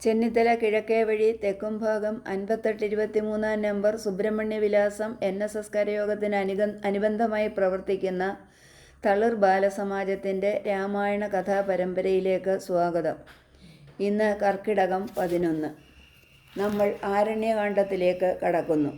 ചെന്നിത്തല കിഴക്കേ വഴി തെക്കും ഭാഗം അൻപത്തെട്ട് ഇരുപത്തിമൂന്നാം നമ്പർ സുബ്രഹ്മണ്യ വിലാസം എൻ എസ് എസ് കരയോഗത്തിന് അനുഗ അനുബന്ധമായി പ്രവർത്തിക്കുന്ന തളിർ ബാലസമാജത്തിന്റെ രാമായണ കഥാപരമ്പരയിലേക്ക് സ്വാഗതം. ഇന്ന് കർക്കിടകം പതിനൊന്ന്. നമ്മൾ ആരണ്യകാണ്ഡത്തിലേക്ക് കടക്കുന്നു.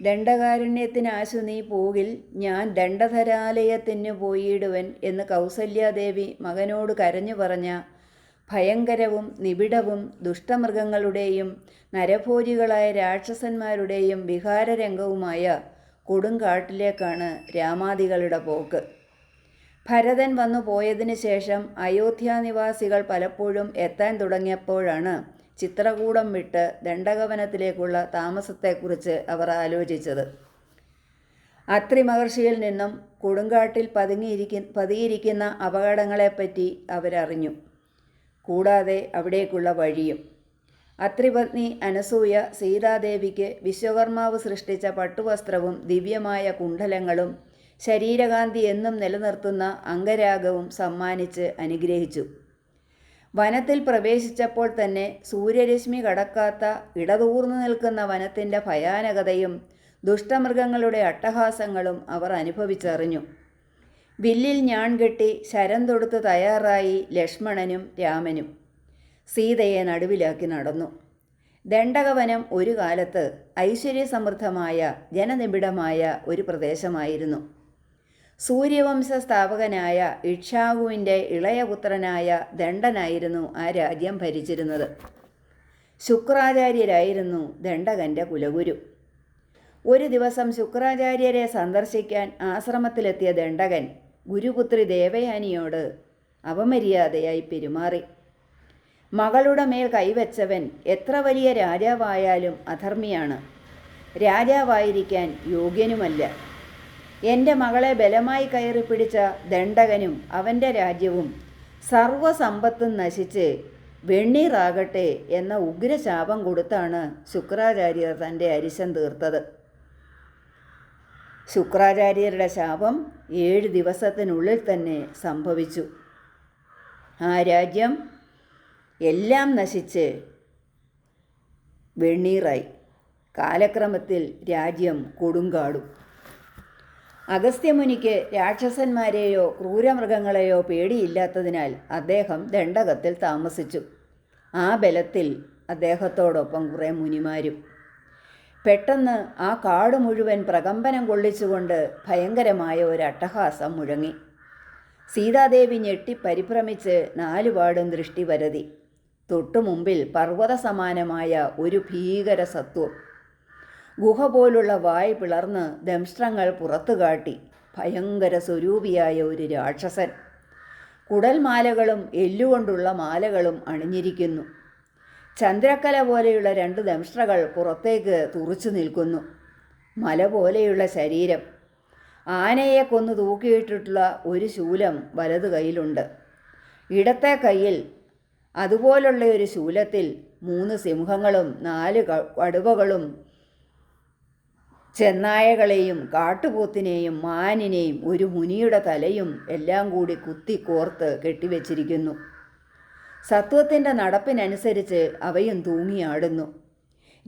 ദണ്ഡകാരണ്യത്തിനാശു നീ പോകിൽ ഞാൻ ദണ്ഡധരാലയത്തിന് പോയിടുവൻ എന്ന് കൗസല്യാദേവി മകനോട് കരഞ്ഞു പറഞ്ഞ ഭയങ്കരവും നിബിഡവും ദുഷ്ടമൃഗങ്ങളുടെയും നരഭോജികളായ രാക്ഷസന്മാരുടെയും വിഹാരരംഗവുമായ കൊടുങ്കാട്ടിലേക്കാണ് രാമാദികളുടെ പോക്ക്. ഭരതൻ വന്നു പോയതിന് ശേഷം അയോധ്യാനിവാസികൾ പലപ്പോഴും എത്താൻ തുടങ്ങിയപ്പോഴാണ് ചിത്രകൂടം വിട്ട് ദണ്ഡകവനത്തിലേക്കുള്ള താമസത്തെക്കുറിച്ച് അവർ ആലോചിച്ചത്. അത്രി മഹർഷിയിൽ നിന്നും കൊടുങ്കാട്ടിൽ പതുങ്ങിയിരിക്കുന്ന പതിയിരിക്കുന്ന അപകടങ്ങളെപ്പറ്റി അവരറിഞ്ഞു. കൂടാതെ അവിടേക്കുള്ള വഴിയും. അത്രിപത്നി അനസൂയ സീതാദേവിക്ക് വിശ്വകർമാവ് സൃഷ്ടിച്ച പട്ടുവസ്ത്രവും ദിവ്യമായ കുണ്ഡലങ്ങളും ശരീരകാന്തി എന്നും നിലനിർത്തുന്ന അംഗരാഗവും സമ്മാനിച്ച് അനുഗ്രഹിച്ചു. വനത്തിൽ പ്രവേശിച്ചപ്പോൾ തന്നെ സൂര്യരശ്മി കടക്കാത്ത ഇടതൂർന്നു നിൽക്കുന്ന വനത്തിന്റെ ഭയാനകതയും ദുഷ്ടമൃഗങ്ങളുടെ അട്ടഹാസങ്ങളും അവർ അനുഭവിച്ചറിഞ്ഞു. വില്ലിൽ ഞാൻ കെട്ടി ശരം തൊടുത്ത് തയ്യാറായി ലക്ഷ്മണനും രാമനും. സീതയെ നടുവിലാക്കി നടന്നു. ദണ്ഡകവനം ഒരു കാലത്ത് ഐശ്വര്യസമൃദ്ധമായ ജനനിബിഡമായ ഒരു പ്രദേശമായിരുന്നു. സൂര്യവംശ സ്ഥാപകനായ ഇക്ഷാഹുവിന്റെ ഇളയപുത്രനായ ദണ്ഡനായിരുന്നു ആ രാജ്യം ഭരിച്ചിരുന്നത്. ശുക്രാചാര്യരായിരുന്നു ദണ്ഡകന്റെ കുലഗുരു. ഒരു ദിവസം ശുക്രാചാര്യരെ സന്ദർശിക്കാൻ ആശ്രമത്തിലെത്തിയ ദണ്ഡകൻ ഗുരുപുത്രി ദേവയാനിയോട് അപമര്യാദയായി പെരുമാറി. മകളുടെ മേൽ കൈവച്ചവൻ എത്ര വലിയ രാജാവായാലും അധർമ്മിയാണ്. രാജാവായിരിക്കാൻ യോഗ്യനുമല്ല. എന്റെ മകളെ ബലമായി കയറി പിടിച്ച ദണ്ഡകനും അവന്റെ രാജ്യവും സർവസമ്പത്തും നശിച്ച് വെണ്ണീറാകട്ടെ എന്ന ഉഗ്രശാപം കൊടുത്താണ് ശുക്രാചാര്യർ തന്റെ അരിശം തീർത്തത്. ശുക്രാചാര്യരുടെ ശാപം ഏഴ് ദിവസത്തിനുള്ളിൽ തന്നെ സംഭവിച്ചു. ആ രാജ്യം എല്ലാം നശിച്ച് വെണ്ണീറായി. കാലക്രമത്തിൽ രാജ്യം കൊടുങ്കാടും. അഗസ്ത്യമുനിക്ക് രാക്ഷസന്മാരെയോ ക്രൂരമൃഗങ്ങളെയോ പേടിയില്ലാത്തതിനാൽ അദ്ദേഹം ദണ്ഡകത്തിൽ താമസിച്ചു. ആ ബലത്തിൽ അദ്ദേഹത്തോടൊപ്പം കുറേ മുനിമാരും പെട്ടെന്ന് ആ കാട് മുഴുവൻ പ്രകമ്പനം കൊള്ളിച്ചുകൊണ്ട് ഭയങ്കരമായ ഒരു അട്ടഹാസം മുഴങ്ങി. സീതാദേവി ഞെട്ടി പരിഭ്രമിച്ച് നാലുപാടും ദൃഷ്ടി വരതി തൊട്ടു മുമ്പിൽ പർവത സമാനമായ ഒരു ഭീകര സത്വം. ഗുഹ പോലുള്ള വായ് പിളർന്ന് ദംഷ്ട്രങ്ങൾ പുറത്തു കാട്ടി ഭയങ്കര സ്വരൂപിയായ ഒരു രാക്ഷസൻ. കുടൽമാലകളും എല്ലുകൊണ്ടുള്ള മാലകളും അണിഞ്ഞിരിക്കുന്നു. ചന്ദ്രക്കല പോലെയുള്ള രണ്ട് ദംഷ്ട്രകൾ പുറത്തേക്ക് തുറച്ചു നിൽക്കുന്നു. മല പോലെയുള്ള ശരീരം. ആനയെ കൊന്നു തൂക്കിയിട്ടിട്ടുള്ള ഒരു ശൂലം വലതു കൈയിലുണ്ട്. ഇടത്തെ കയ്യിൽ അതുപോലുള്ള ഒരു ശൂലത്തിൽ മൂന്ന് സിംഹങ്ങളും നാല് കടുവകളും ചെന്നായകളെയും കാട്ടുപോത്തിനെയും മാനിനെയും ഒരു മുനിയുടെ തലയും എല്ലാം കൂടി കുത്തി കോർത്ത് കെട്ടിവെച്ചിരിക്കുന്നു. സത്വത്തിന്റെ നടപ്പിനനുസരിച്ച് അവയും തൂങ്ങിയാടുന്നു.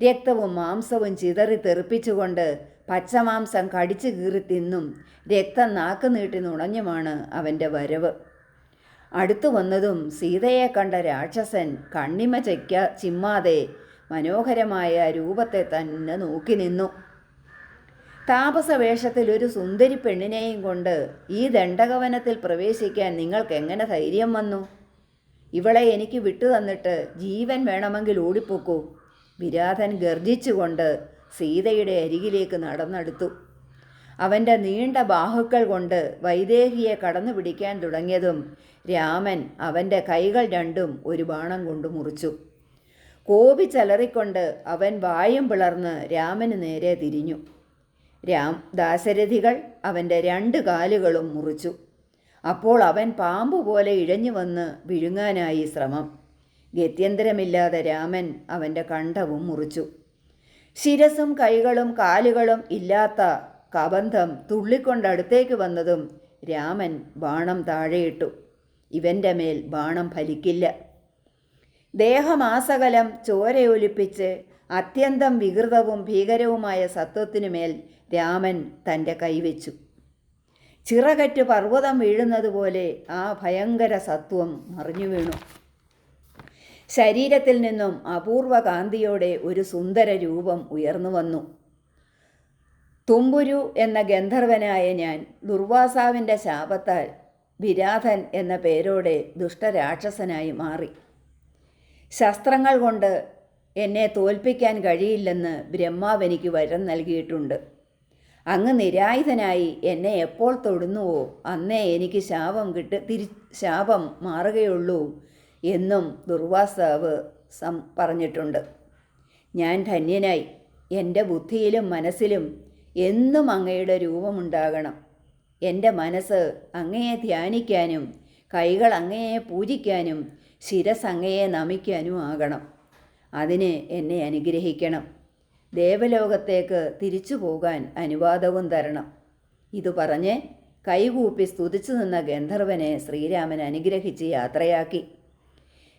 രക്തവും മാംസവും ചിതറി തെറിപ്പിച്ചുകൊണ്ട് പച്ചമാംസം കടിച്ചു കീറി തിന്നും രക്തം നാക്ക് നീട്ടി നുണഞ്ഞുമാണ് അവന്റെ വരവ്. അടുത്തു വന്നതും സീതയെ കണ്ട രാക്ഷസൻ കണ്ണിമ ചെക്ക ചിമ്മാതെ മനോഹരമായ രൂപത്തെ തന്നെ നോക്കി നിന്നു. താപസവേഷത്തിൽ ഒരു സുന്ദരി പെണ്ണിനെയും കൊണ്ട് ഈ ദണ്ഡകവനത്തിൽ പ്രവേശിക്കാൻ നിങ്ങൾക്ക് എങ്ങനെ ധൈര്യം വന്നു? ഇവളെ എനിക്ക് വിട്ടു തന്നിട്ട് ജീവൻ വേണമെങ്കിൽ ഓടിപ്പോക്കൂ. വിരാധൻ ഗർജിച്ചുകൊണ്ട് സീതയുടെ അരികിലേക്ക് നടന്നെടുത്തു. അവന്റെ നീണ്ട ബാഹുക്കൾ കൊണ്ട് വൈദേഹിയെ കടന്നു പിടിക്കാൻ തുടങ്ങിയതും രാമൻ അവന്റെ കൈകൾ രണ്ടും ഒരു ബാണം കൊണ്ട് മുറിച്ചു. കോപി ചലറിക്കൊണ്ട് അവൻ വായും പിളർന്ന് രാമന് നേരെ തിരിഞ്ഞു. രാം ദാശരഥികൾ അവന്റെ രണ്ട് കാലുകളും മുറിച്ചു. അപ്പോൾ അവൻ പാമ്പ് പോലെ ഇഴഞ്ഞു വന്ന് വിഴുങ്ങാനായി ശ്രമം. ഗത്യന്തരമില്ലാതെ രാമൻ അവന്റെ കണ്ഠവും മുറിച്ചു. ശിരസും കൈകളും കാലുകളും ഇല്ലാത്ത കബന്ധം തുള്ളിക്കൊണ്ടടുത്തേക്ക് വന്നതും രാമൻ ബാണം താഴെയിട്ടു. ഇവന്റെ മേൽ ബാണം ഫലിക്കില്ല. ദേഹമാസകലം ചോരയൊലിപ്പിച്ച് അത്യന്തം വികൃതവും ഭീകരവുമായ സത്വത്തിനുമേൽ രാമൻ തന്റെ കൈവച്ചു. ചിറകറ്റ് പർവതം വീഴുന്നത് പോലെ ആ ഭയങ്കര സത്വം മറിഞ്ഞു വീണു. ശരീരത്തിൽ നിന്നും അപൂർവ കാന്തിയോടെ ഒരു സുന്ദര രൂപം ഉയർന്നു വന്നു. തുമ്പുരു എന്ന ഗന്ധർവനായ ഞാൻ ദുർവാസാവിന്റെ ശാപത്താൽ വിരാധൻ എന്ന പേരോടെ ദുഷ്ടരാക്ഷസനായി മാറി. ശസ്ത്രങ്ങൾ കൊണ്ട് എന്നെ തോൽപ്പിക്കാൻ കഴിയില്ലെന്ന് ബ്രഹ്മാവ് എനിക്ക് വരം നൽകിയിട്ടുണ്ട്. അങ്ങ് നിരായുധനായി എന്നെ എപ്പോൾ തൊടുന്നുവോ അന്നേ എനിക്ക് ശാപം കിട്ട് തിരി ശാപം മാറുകയുള്ളൂ എന്നും ദുർവാസാവ് സം പറഞ്ഞിട്ടുണ്ട്. ഞാൻ ധന്യനായി. എന്റെ ബുദ്ധിയിലും മനസ്സിലും എന്നും അങ്ങയുടെ രൂപമുണ്ടാകണം. എന്റെ മനസ്സ് അങ്ങയെ ധ്യാനിക്കാനും കൈകൾ അങ്ങയെ പൂജിക്കാനും ശിരസ് അങ്ങയെ നമിക്കാനും ആകണം. അതിന് എന്നെ അനുഗ്രഹിക്കണം. ദേവലോകത്തേക്ക് തിരിച്ചു പോകാൻ അനുവാദവും തരണം. ഇതു പറഞ്ഞ് കൈകൂപ്പി സ്തുതിച്ചു നിന്ന ഗന്ധർവനെ ശ്രീരാമൻ അനുഗ്രഹിച്ച് യാത്രയാക്കി.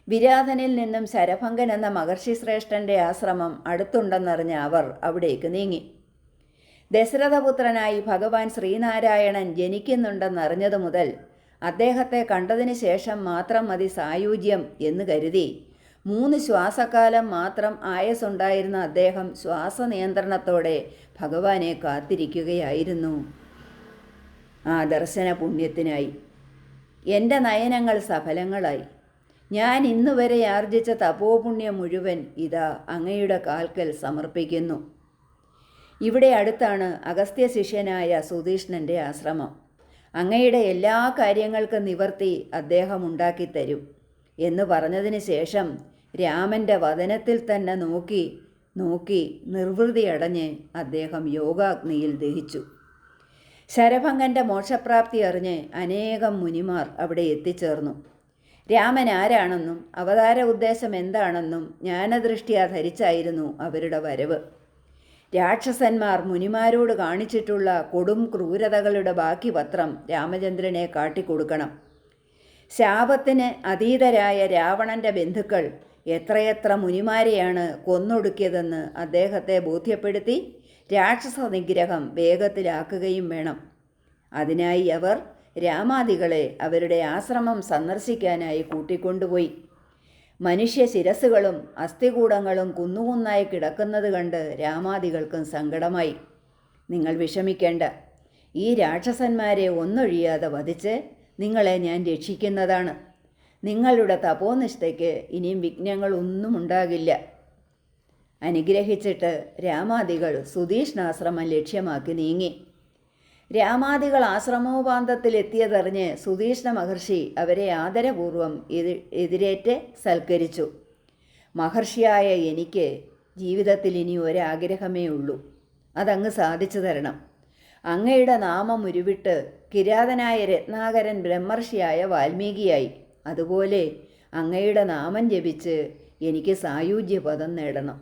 വിരാധനിൽ നിന്നും ശരഭങ്കൻ എന്ന മഹർഷി ശ്രേഷ്ഠന്റെ ആശ്രമം അടുത്തുണ്ടെന്നറിഞ്ഞ അവർ അവിടേക്ക് നീങ്ങി. ദശരഥപുത്രനായി ഭഗവാൻ ശ്രീനാരായണൻ ജനിക്കുന്നുണ്ടെന്നറിഞ്ഞതു മുതൽ അദ്ദേഹത്തെ കണ്ടതിന് ശേഷം മാത്രം മതി സായുജ്യം എന്ന് കരുതി. മൂന്ന് ശ്വാസകാലം മാത്രം ആയസുണ്ടായിരുന്ന അദ്ദേഹം ശ്വാസനിയന്ത്രണത്തോടെ ഭഗവാനെ കാത്തിരിക്കുകയായിരുന്നു. ആ ദർശന പുണ്യത്തിനായി എന്റെ നയനങ്ങൾ സഫലങ്ങളായി. ഞാൻ ഇന്നുവരെ ആർജിച്ച തപോപുണ്യം മുഴുവൻ ഇതാ അങ്ങയുടെ കാൽക്കൽ സമർപ്പിക്കുന്നു. ഇവിടെ അടുത്താണ് അഗസ്ത്യ ശിഷ്യനായ സുധീഷ്ണന്റെ ആശ്രമം. അങ്ങയുടെ എല്ലാ കാര്യങ്ങൾക്കും നിവർത്തി അദ്ദേഹം ഉണ്ടാക്കിത്തരും എന്ന് പറഞ്ഞതിന് ശേഷം രാമന്റെ വദനത്തിൽ തന്നെ നോക്കി നോക്കി നിർവൃതിയടഞ്ഞ് അദ്ദേഹം യോഗാഗ്നിയിൽ ദഹിച്ചു. ശരഭംഗന്റെ മോക്ഷപ്രാപ്തി അറിഞ്ഞ് അനേകം മുനിമാർ അവിടെ എത്തിച്ചേർന്നു. രാമൻ ആരാണെന്നും അവതാര ഉദ്ദേശം എന്താണെന്നും ജ്ഞാനദൃഷ്ടിയാ ധരിച്ചായിരുന്നു അവരുടെ വരവ്. രാക്ഷസന്മാർ മുനിമാരോട് കാണിച്ചിട്ടുള്ള കൊടും ക്രൂരതകളുടെ ബാക്കി പത്രം രാമചന്ദ്രനെ കാട്ടിക്കൊടുക്കണം. ശാപത്തിന് അതീതരായ രാവണന്റെ ബന്ധുക്കൾ എത്രയെത്ര മുനിമാരെയാണ് കൊന്നൊടുക്കിയതെന്ന് അദ്ദേഹത്തെ ബോധ്യപ്പെടുത്തി രാക്ഷസ നിഗ്രഹം വേഗത്തിലാക്കുകയും വേണം. അതിനായി അവർ രാമാദികളെ അവരുടെ ആശ്രമം സന്ദർശിക്കാനായി കൂട്ടിക്കൊണ്ടുപോയി. മനുഷ്യ ശിരസുകളും അസ്ഥികൂടങ്ങളും കുന്നുകുന്നായി കിടക്കുന്നത് കണ്ട് രാമാദികൾക്കും സങ്കടമായി. നിങ്ങൾ വിഷമിക്കേണ്ട. ഈ രാക്ഷസന്മാരെ ഒന്നൊഴിയാതെ വധിച്ച് നിങ്ങളെ ഞാൻ രക്ഷിക്കുന്നതാണ്. നിങ്ങളുടെ തപോനിഷ്ഠയ്ക്ക് ഇനിയും വിഘ്നങ്ങളൊന്നും ഉണ്ടാകില്ല അനുഗ്രഹിച്ചിട്ട് രാമാദികൾ സുധീഷ്ണാശ്രമം ലക്ഷ്യമാക്കി നീങ്ങി. രാമാദികൾ ആശ്രമോപാന്തത്തിലെത്തിയതറിഞ്ഞ് സുധീഷ്ണ മഹർഷി അവരെ ആദരപൂർവം എതി എതിരേറ്റ് സൽക്കരിച്ചു. മഹർഷിയായ എനിക്ക് ജീവിതത്തിൽ ഇനി ഒരാഗ്രഹമേ ഉള്ളൂ. അതങ്ങ് സാധിച്ചു തരണം. അങ്ങയുടെ നാമം ഉരുവിട്ട് കിരാതനായ രത്നാകരൻ ബ്രഹ്മർഷിയായ വാൽമീകിയായി. അതുപോലെ അങ്ങയുടെ നാമം ജപിച്ച് എനിക്ക് സായുജ്യപദം നേടണം.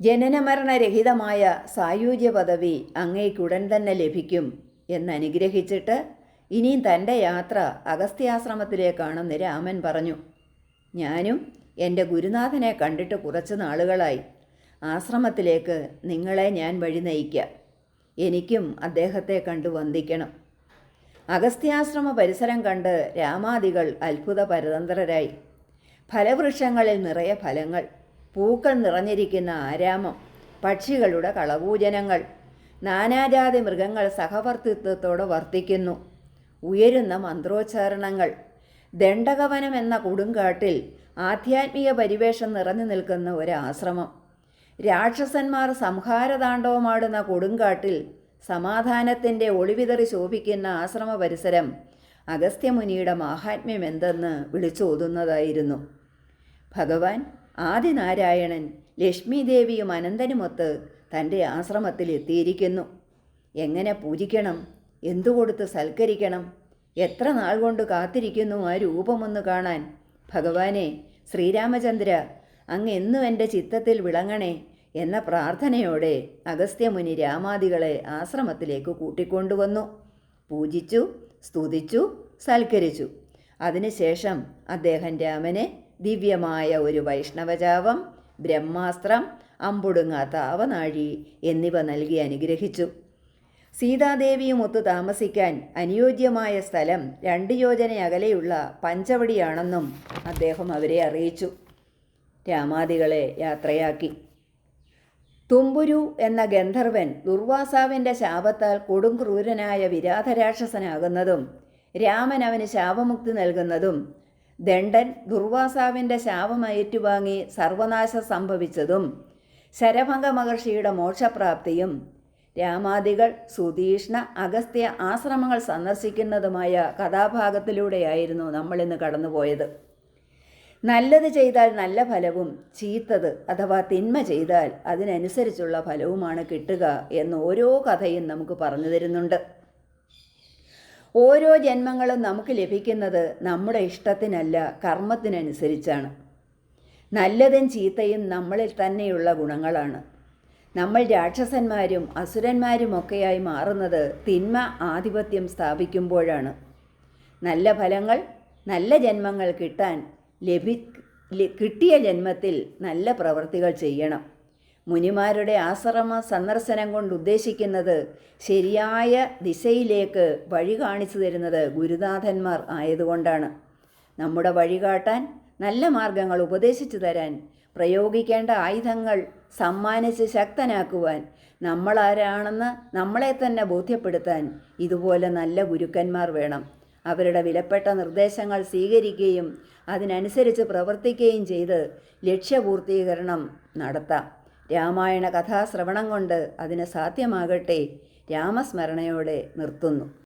ജനനമരണരഹിതമായ സായുജ്യ പദവി അങ്ങേക്കുടൻ തന്നെ ലഭിക്കും എന്നനുഗ്രഹിച്ചിട്ട് ഇനിയും തന്റെ യാത്ര അഗസ്ത്യാശ്രമത്തിലേക്കാണെന്ന് രാമൻ പറഞ്ഞു. ഞാനും എന്റെ ഗുരുനാഥനെ കണ്ടിട്ട് കുറച്ച് നാളുകളായി. ആശ്രമത്തിലേക്ക് നിങ്ങളെ ഞാൻ വഴി നയിക്കാം. എനിക്കും അദ്ദേഹത്തെ കണ്ടു വന്ദിക്കണം. അഗസ്ത്യാശ്രമ പരിസരം കണ്ട് രാമാദികൾ അത്ഭുത പരതന്ത്രരായി. ഫലവൃക്ഷങ്ങളിൽ നിറയെ ഫലങ്ങൾ പൂക്കൾ നിറഞ്ഞിരിക്കുന്ന ആരാമം പക്ഷികളുടെ കളകൂജനങ്ങൾ നാനാജാതി മൃഗങ്ങൾ സഹവർത്തിത്വത്തോടെ വർത്തിക്കുന്നു. ഉയരുന്ന മന്ത്രോച്ചാരണങ്ങൾ ദണ്ഡകവനം എന്ന കൊടുങ്കാട്ടിൽ ആധ്യാത്മിക പരിവേഷം നിറഞ്ഞു നിൽക്കുന്ന ഒരാശ്രമം. രാക്ഷസന്മാർ സംഹാരതാണ്ഡവമാടുന്ന കൊടുങ്കാട്ടിൽ സമാധാനത്തിന്റെ ഒളിവിതറി ശോഭിക്കുന്ന ആശ്രമ പരിസരം അഗസ്ത്യമുനിയുടെ മാഹാത്മ്യം എന്തെന്ന് വിളിച്ചോതുന്നതായിരുന്നു. ഭഗവാൻ ആദിനാരായണൻ ലക്ഷ്മീദേവിയും അനന്തനുമൊത്ത് തന്റെ ആശ്രമത്തിൽ എത്തിയിരിക്കുന്നു. എങ്ങനെ പൂജിക്കണം? എന്തു കൊടുത്ത് സൽക്കരിക്കണം? എത്ര നാൾ കൊണ്ട് കാത്തിരിക്കുന്നു ആ രൂപമൊന്ന് കാണാൻ? ഭഗവാനെ ശ്രീരാമചന്ദ്ര അങ്ങ് എന്നും എന്റെ ചിത്തത്തിൽ വിളങ്ങണേ. എന്ന പ്രാർത്ഥനയോടെ അഗസ്ത്യമുനി രാമാദികളെ ആശ്രമത്തിലേക്ക് കൂട്ടിക്കൊണ്ടുവന്നു. പൂജിച്ചു സ്തുതിച്ചു സൽക്കരിച്ചു. അതിനുശേഷം അദ്ദേഹം രാമനെ ദിവ്യമായ ഒരു വൈഷ്ണവജാവം ബ്രഹ്മാസ്ത്രം അമ്പൊടുങ്ങാത്ത അവനാഴി എന്നിവ നൽകി അനുഗ്രഹിച്ചു. സീതാദേവിയുമൊത്ത് താമസിക്കാൻ അനുയോജ്യമായ സ്ഥലം രണ്ട് യോജന അകലെയുള്ള പഞ്ചവടിയാണെന്നും അദ്ദേഹം അവരെ അറിയിച്ചു. രാമാദികളെ യാത്രയാക്കി. തുമ്പുരു എന്ന ഗന്ധർവൻ ദുർവാസാവിന്റെ ശാപത്താൽ കൊടും ക്രൂരനായ വിരാധരാക്ഷസനാകുന്നതും രാമൻ അവന് ശാപമുക്തി നൽകുന്നതും ദണ്ഡൻ ദുർവാസാവിന്റെ ശാപം ഏറ്റുവാങ്ങി സർവനാശം സംഭവിച്ചതും ശരഭംഗ മഹർഷിയുടെ മോക്ഷപ്രാപ്തിയും രാമാദികൾ സുതീഷ്ണ അഗസ്ത്യ ആശ്രമങ്ങൾ സന്ദർശിക്കുന്നതുമായ കഥാഭാഗത്തിലൂടെയായിരുന്നു നമ്മളിന്ന് കടന്നുപോയത്. നല്ലത് ചെയ്താൽ നല്ല ഫലവും ചീത്തത് അഥവാ തിന്മ ചെയ്താൽ അതിനനുസരിച്ചുള്ള ഫലവുമാണ് കിട്ടുക എന്ന് ഓരോ കഥയും നമുക്ക് പറഞ്ഞു തരുന്നുണ്ട്. ഓരോ ജന്മങ്ങളും നമുക്ക് ലഭിക്കുന്നത് നമ്മുടെ ഇഷ്ടത്തിനല്ല കർമ്മത്തിനനുസരിച്ചാണ്. നല്ലതും ചീത്തയും നമ്മളിൽ തന്നെയുള്ള ഗുണങ്ങളാണ്. നമ്മൾ രാക്ഷസന്മാരും അസുരന്മാരുമൊക്കെയായി മാറുന്നത് തിന്മ ആധിപത്യം സ്ഥാപിക്കുമ്പോഴാണ്. നല്ല ഫലങ്ങൾ നല്ല ജന്മങ്ങൾ കിട്ടാൻ ലഭി കിട്ടിയ ജന്മത്തിൽ നല്ല പ്രവൃത്തികൾ ചെയ്യണം. മുനിമാരുടെ ആശ്രമ സന്ദർശനം കൊണ്ട് ഉദ്ദേശിക്കുന്നത് ശരിയായ ദിശയിലേക്ക് വഴി കാണിച്ചു തരുന്നത് ഗുരുനാഥന്മാർ ആയതുകൊണ്ടാണ്. നമ്മുടെ വഴികാട്ടാൻ നല്ല മാർഗങ്ങൾ ഉപദേശിച്ചു തരാൻ പ്രയോഗിക്കേണ്ട ആയുധങ്ങൾ സമ്മാനിച്ച് ശക്തനാക്കുവാൻ നമ്മളാരാണെന്ന് നമ്മളെ തന്നെ ബോധ്യപ്പെടുത്താൻ ഇതുപോലെ നല്ല ഗുരുക്കന്മാർ വേണം. അവരുടെ വിലപ്പെട്ട നിർദ്ദേശങ്ങൾ സ്വീകരിക്കുകയും അതിനനുസരിച്ച് പ്രവർത്തിക്കുകയും ചെയ്ത് ലക്ഷ്യപൂർത്തീകരണം നടത്താം. രാമായണ കഥാശ്രവണം കൊണ്ട് അതിന് സാധ്യമാകട്ടെ രാമസ്മരണയോടെ നിർത്തുന്നു.